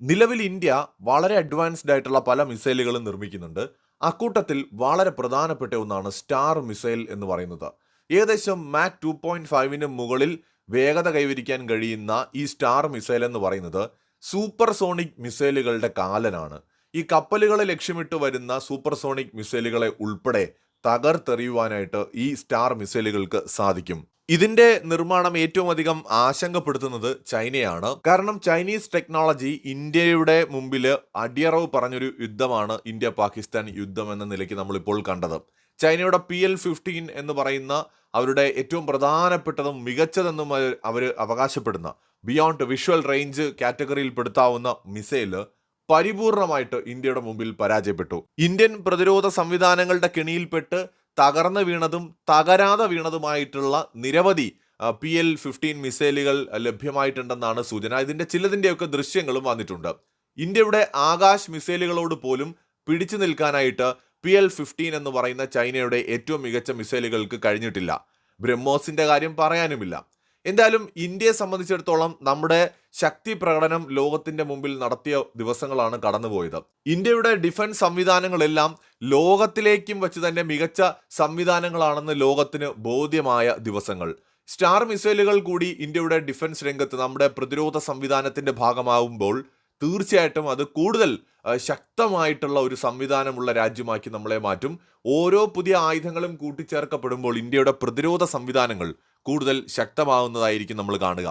നിലവിൽ ഇന്ത്യ വളരെ അഡ്വാൻസ്ഡ് ആയിട്ടുള്ള പല മിസൈലുകളും നിർമ്മിക്കുന്നുണ്ട്. അക്കൂട്ടത്തിൽ വളരെ പ്രധാനപ്പെട്ട ഒന്നാണ് സ്റ്റാർ മിസൈൽ എന്ന് പറയുന്നത്. ഏകദേശം മാക് ടു പോയിന്റ് ഫൈവിന് മുകളിൽ വേഗത കൈവരിക്കാൻ കഴിയുന്ന ഈ സ്റ്റാർ മിസൈൽ എന്ന് പറയുന്നത് സൂപ്പർ സോണിക് മിസൈലുകളുടെ കാലനാണ്. ഈ കപ്പലുകളെ ലക്ഷ്യമിട്ട് വരുന്ന സൂപ്പർ സോണിക് മിസൈലുകളെ ഉൾപ്പെടെ തകർത്തെറിയുവാനായിട്ട് ഈ സ്റ്റാർ മിസൈലുകൾക്ക് സാധിക്കും. ഇതിന്റെ നിർമ്മാണം ഏറ്റവും അധികം ആശങ്കപ്പെടുത്തുന്നത് ചൈനയാണ്. കാരണം ചൈനീസ് ടെക്നോളജി ഇന്ത്യയുടെ മുമ്പിൽ അടിയറവ് പറഞ്ഞൊരു യുദ്ധമാണ് ഇന്ത്യ പാകിസ്ഥാൻ യുദ്ധം എന്ന നിലയ്ക്ക് നമ്മളിപ്പോൾ കണ്ടത്. ചൈനയുടെ പി എൽ ഫിഫ്റ്റീൻ എന്ന് പറയുന്ന അവരുടെ ഏറ്റവും പ്രധാനപ്പെട്ടതും മികച്ചതെന്നും അവർ അവകാശപ്പെടുന്ന ബിയോണ്ട് വിഷ്വൽ റേഞ്ച് കാറ്റഗറിയിൽ പെടുത്താവുന്ന മിസൈൽ പരിപൂർണമായിട്ട് ഇന്ത്യയുടെ മുമ്പിൽ പരാജയപ്പെട്ടു. ഇന്ത്യൻ പ്രതിരോധ സംവിധാനങ്ങളുടെ കെണിയിൽപ്പെട്ട് തകർന്നു വീണതും തകരാതെ വീണതുമായിട്ടുള്ള നിരവധി പി എൽ ഫിഫ്റ്റീൻ മിസൈലുകൾ ലഭ്യമായിട്ടുണ്ടെന്നാണ് സൂചന. ഇതിന്റെ ചിലതിന്റെയൊക്കെ ദൃശ്യങ്ങളും വന്നിട്ടുണ്ട്. ഇന്ത്യയുടെ ആകാശ് മിസൈലുകളോട് പോലും പിടിച്ചു നിൽക്കാനായിട്ട് പി എൽ ഫിഫ്റ്റീൻ എന്ന് പറയുന്ന ചൈനയുടെ ഏറ്റവും മികച്ച മിസൈലുകൾക്ക് കഴിഞ്ഞിട്ടില്ല. ബ്രഹ്മോസിന്റെ കാര്യം പറയാനുമില്ല. എന്തായാലും ഇന്ത്യയെ സംബന്ധിച്ചിടത്തോളം നമ്മുടെ ശക്തി പ്രകടനം ലോകത്തിന്റെ മുമ്പിൽ നടത്തിയ ദിവസങ്ങളാണ് കടന്നുപോയത്. ഇന്ത്യയുടെ ഡിഫൻസ് സംവിധാനങ്ങളെല്ലാം ലോകത്തിലേക്കും വെച്ച് തന്നെ മികച്ച സംവിധാനങ്ങളാണെന്ന് ലോകത്തിന് ബോധ്യമായ ദിവസങ്ങൾ. സ്റ്റാർ മിസൈലുകൾ കൂടി ഇന്ത്യയുടെ ഡിഫൻസ് രംഗത്ത് നമ്മുടെ പ്രതിരോധ സംവിധാനത്തിന്റെ ഭാഗമാവുമ്പോൾ തീർച്ചയായിട്ടും അത് കൂടുതൽ ശക്തമായിട്ടുള്ള ഒരു സംവിധാനമുള്ള രാജ്യമാക്കി നമ്മളെ മാറ്റും. ഓരോ പുതിയ ആയുധങ്ങളും കൂട്ടിച്ചേർക്കപ്പെടുമ്പോൾ ഇന്ത്യയുടെ പ്രതിരോധ സംവിധാനങ്ങൾ കൂടുതൽ ശക്തമാവുന്നതായിരിക്കും നമ്മൾ കാണുക.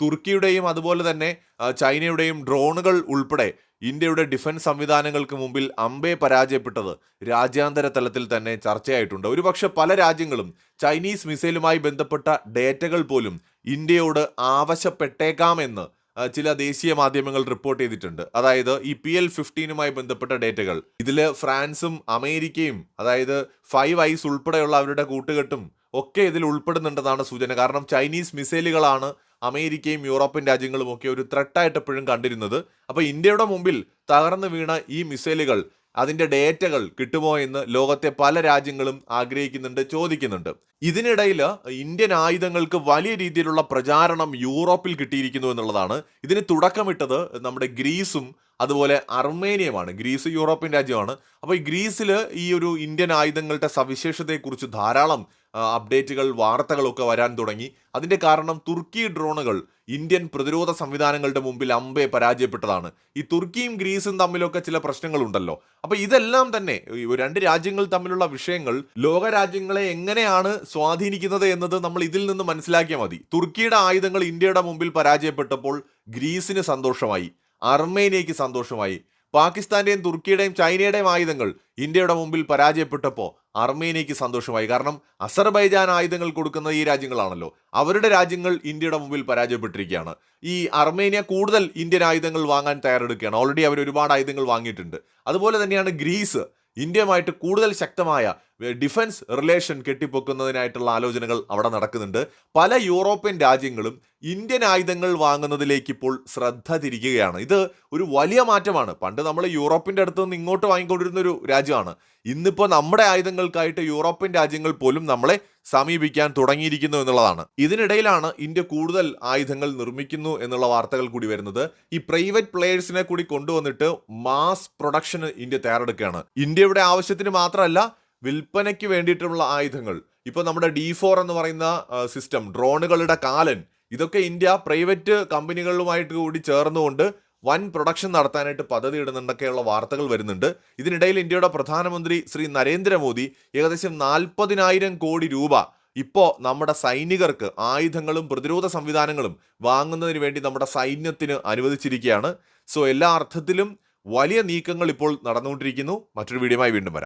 തുർക്കിയുടെയും അതുപോലെ തന്നെ ചൈനയുടെയും ഡ്രോണുകൾ ഉൾപ്പെടെ ഇന്ത്യയുടെ ഡിഫൻസ് സംവിധാനങ്ങൾക്ക് മുമ്പിൽ അമ്പേ പരാജയപ്പെട്ടത് രാജ്യാന്തര തലത്തിൽ തന്നെ ചർച്ചയായിട്ടുണ്ട്. ഒരുപക്ഷെ പല രാജ്യങ്ങളും ചൈനീസ് മിസൈലുമായി ബന്ധപ്പെട്ട ഡേറ്റകൾ പോലും ഇന്ത്യയോട് ആവശ്യപ്പെട്ടേക്കാമെന്ന് ചില ദേശീയ മാധ്യമങ്ങൾ റിപ്പോർട്ട് ചെയ്തിട്ടുണ്ട്. അതായത് ഈ പി എൽ ഫിഫ്റ്റീനുമായി ബന്ധപ്പെട്ട ഡേറ്റകൾ. ഇതിൽ ഫ്രാൻസും അമേരിക്കയും അതായത് ഫൈവ് ഐസ് ഉൾപ്പെടെയുള്ള അവരുടെ കൂട്ടുകെട്ടും ഒക്കെ ഇതിൽ ഉൾപ്പെടുന്നുണ്ടെന്നാണ് സൂചന. കാരണം ചൈനീസ് മിസൈലുകളാണ് അമേരിക്കയും യൂറോപ്യൻ രാജ്യങ്ങളും ഒക്കെ ഒരു ത്രെട്ടായിട്ട് എപ്പോഴും കണ്ടിരുന്നത്. അപ്പോൾ ഇന്ത്യയുടെ മുമ്പിൽ തകർന്നു വീണ ഈ മിസൈലുകൾ അതിന്റെ ഡേറ്റകൾ കിട്ടുമോ എന്ന് ലോകത്തെ പല രാജ്യങ്ങളും ആഗ്രഹിക്കുന്നുണ്ട് ചോദിക്കുന്നുണ്ട്. ഇതിനിടയിൽ ഇന്ത്യൻ ആയുധങ്ങൾക്ക് വലിയ രീതിയിലുള്ള പ്രചാരണം യൂറോപ്പിൽ കിട്ടിയിരിക്കുന്നു എന്നുള്ളതാണ്. ഇതിന് തുടക്കമിട്ടത് നമ്മുടെ ഗ്രീസും അതുപോലെ അർമേനിയമാണ് ഗ്രീസ് യൂറോപ്യൻ രാജ്യമാണ്. അപ്പോൾ ഈ ഗ്രീസിൽ ഈ ഒരു ഇന്ത്യൻ ആയുധങ്ങളുടെ സവിശേഷതയെക്കുറിച്ച് ധാരാളം അപ്ഡേറ്റുകൾ വാർത്തകളൊക്കെ വരാൻ തുടങ്ങി. അതിന്റെ കാരണം തുർക്കി ഡ്രോണുകൾ ഇന്ത്യൻ പ്രതിരോധ സംവിധാനങ്ങളുടെ മുമ്പിൽ അമ്പെ പരാജയപ്പെട്ടതാണ്. ഈ തുർക്കിയും ഗ്രീസും തമ്മിലൊക്കെ ചില പ്രശ്നങ്ങളുണ്ടല്ലോ. അപ്പോൾ ഇതെല്ലാം തന്നെ രണ്ട് രാജ്യങ്ങൾ തമ്മിലുള്ള വിഷയങ്ങൾ ലോക രാജ്യങ്ങളെ എങ്ങനെയാണ് സ്വാധീനിക്കുന്നത് എന്നത് നമ്മൾ ഇതിൽ നിന്ന് മനസ്സിലാക്കിയാൽ മതി. തുർക്കിയുടെ ആയുധങ്ങൾ ഇന്ത്യയുടെ മുമ്പിൽ പരാജയപ്പെട്ടപ്പോൾ ഗ്രീസിന് സന്തോഷമായി. അർമേനിയയ്ക്ക് സന്തോഷമായി. പാകിസ്ഥാന്റെയും തുർക്കിയുടെയും ചൈനയുടെയും ആയുധങ്ങൾ ഇന്ത്യയുടെ മുമ്പിൽ പരാജയപ്പെട്ടപ്പോൾ അർമേനിയയ്ക്ക് സന്തോഷമായി. കാരണം അസർബൈജാൻ ആയുധങ്ങൾ കൊടുക്കുന്ന ഈ രാജ്യങ്ങളാണല്ലോ. അവരുടെ രാജ്യങ്ങൾ ഇന്ത്യയുടെ മുമ്പിൽ പരാജയപ്പെട്ടിരിക്കുകയാണ്. ഈ അർമേനിയ കൂടുതൽ ഇന്ത്യൻ ആയുധങ്ങൾ വാങ്ങാൻ തയ്യാറെടുക്കുകയാണ്. ഓൾറെഡി അവർ ഒരുപാട് ആയുധങ്ങൾ വാങ്ങിയിട്ടുണ്ട്. അതുപോലെ തന്നെയാണ് ഗ്രീസ്. ഇന്ത്യയുമായിട്ട് കൂടുതൽ ശക്തമായ ഡിഫൻസ് റിലേഷൻ കെട്ടിപ്പൊക്കുന്നതിനായിട്ടുള്ള ആലോചനകൾ അവിടെ നടക്കുന്നുണ്ട്. പല യൂറോപ്യൻ രാജ്യങ്ങളും ഇന്ത്യൻ ആയുധങ്ങൾ വാങ്ങുന്നതിലേക്ക് ഇപ്പോൾ ശ്രദ്ധ തിരിക്കുകയാണ്. ഇത് ഒരു വലിയ മാറ്റമാണ്. പണ്ട് നമ്മൾ യൂറോപ്പിന്റെ അടുത്ത് നിന്ന് ഇങ്ങോട്ട് വാങ്ങിക്കൊണ്ടിരുന്ന ഒരു രാജ്യമാണ്. ഇന്നിപ്പോൾ നമ്മുടെ ആയുധങ്ങൾക്കായിട്ട് യൂറോപ്യൻ രാജ്യങ്ങൾ പോലും നമ്മളെ സമീപിക്കാൻ തുടങ്ങിയിരിക്കുന്നു എന്നുള്ളതാണ്. ഇതിനിടയിലാണ് ഇന്ത്യ കൂടുതൽ ആയുധങ്ങൾ നിർമ്മിക്കുന്നു എന്നുള്ള വാർത്തകൾ കൂടി വരുന്നത്. ഈ പ്രൈവറ്റ് പ്ലെയേഴ്സിനെ കൂടി കൊണ്ടുവന്നിട്ട് മാസ് പ്രൊഡക്ഷന് ഇന്ത്യ തയ്യാറെടുക്കുകയാണ്. ഇന്ത്യയുടെ ആവശ്യത്തിന് മാത്രമല്ല വിൽപ്പനയ്ക്ക് വേണ്ടിയിട്ടുള്ള ആയുധങ്ങൾ. ഇപ്പോൾ നമ്മുടെ ഡി ഫോർ എന്ന് പറയുന്ന സിസ്റ്റം ഡ്രോണുകളുടെ കാലൻ ഇതൊക്കെ ഇന്ത്യ പ്രൈവറ്റ് കമ്പനികളുമായിട്ട് കൂടി ചേർന്നുകൊണ്ട് വൻ പ്രൊഡക്ഷൻ നടത്താനായിട്ട് പദ്ധതി ഇടുന്നുണ്ടൊക്കെയുള്ള വാർത്തകൾ വരുന്നുണ്ട്. ഇതിനിടയിൽ ഇന്ത്യയുടെ പ്രധാനമന്ത്രി ശ്രീ നരേന്ദ്രമോദി ഏകദേശം നാൽപ്പതിനായിരം കോടി രൂപ ഇപ്പോൾ നമ്മുടെ സൈനികർക്ക് ആയുധങ്ങളും പ്രതിരോധ സംവിധാനങ്ങളും വാങ്ങുന്നതിന് വേണ്ടി നമ്മുടെ സൈന്യത്തിന് അനുവദിച്ചിരിക്കുകയാണ്. സോ എല്ലാ അർത്ഥത്തിലും വലിയ നീക്കങ്ങൾ ഇപ്പോൾ നടന്നുകൊണ്ടിരിക്കുന്നു. മറ്റൊരു വീഡിയോയുമായി വീണ്ടും വരാം.